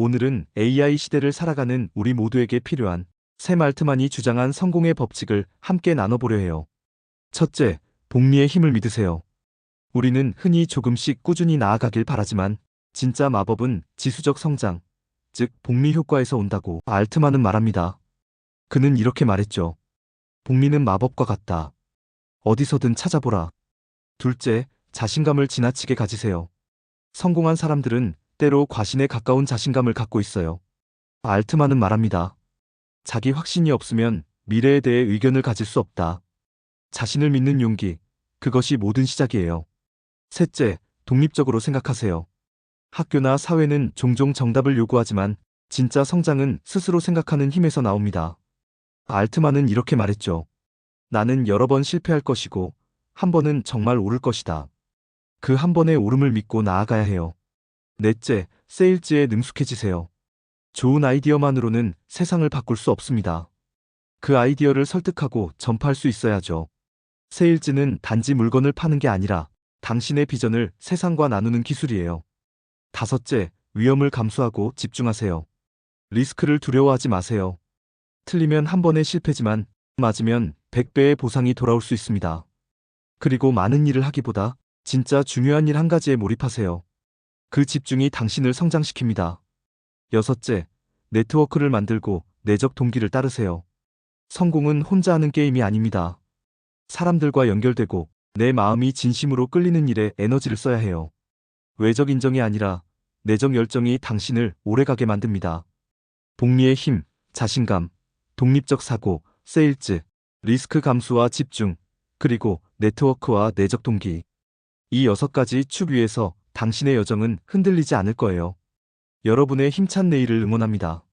오늘은 AI 시대를 살아가는 우리 모두에게 필요한 샘 알트만이 주장한 성공의 법칙을 함께 나눠보려 해요. 첫째, 복리의 힘을 믿으세요. 우리는 흔히 조금씩 꾸준히 나아가길 바라지만 진짜 마법은 지수적 성장, 즉 복리 효과에서 온다고 알트만은 말합니다. 그는 이렇게 말했죠. 복리는 마법과 같다. 어디서든 찾아보라. 둘째, 자신감을 지나치게 가지세요. 성공한 사람들은 때로 과신에 가까운 자신감을 갖고 있어요. 알트만은 말합니다. 자기 확신이 없으면 미래에 대해 의견을 가질 수 없다. 자신을 믿는 용기, 그것이 모든 시작이에요. 셋째, 독립적으로 생각하세요. 학교나 사회는 종종 정답을 요구하지만 진짜 성장은 스스로 생각하는 힘에서 나옵니다. 알트만은 이렇게 말했죠. 나는 여러 번 실패할 것이고 한 번은 정말 오를 것이다. 그 한 번의 오름을 믿고 나아가야 해요. 넷째, 세일즈에 능숙해지세요. 좋은 아이디어만으로는 세상을 바꿀 수 없습니다. 그 아이디어를 설득하고 전파할 수 있어야죠. 세일즈는 단지 물건을 파는 게 아니라 당신의 비전을 세상과 나누는 기술이에요. 다섯째, 위험을 감수하고 집중하세요. 리스크를 두려워하지 마세요. 틀리면 한 번의 실패지만 맞으면 100배의 보상이 돌아올 수 있습니다. 그리고 많은 일을 하기보다 진짜 중요한 일 한 가지에 몰입하세요. 그 집중이 당신을 성장시킵니다. 여섯째, 네트워크를 만들고 내적 동기를 따르세요. 성공은 혼자 하는 게임이 아닙니다. 사람들과 연결되고 내 마음이 진심으로 끌리는 일에 에너지를 써야 해요. 외적 인정이 아니라 내적 열정이 당신을 오래가게 만듭니다. 복리의 힘, 자신감, 독립적 사고, 세일즈, 리스크 감수와 집중, 그리고 네트워크와 내적 동기. 이 여섯 가지 축 위에서 당신의 여정은 흔들리지 않을 거예요. 여러분의 힘찬 내일을 응원합니다.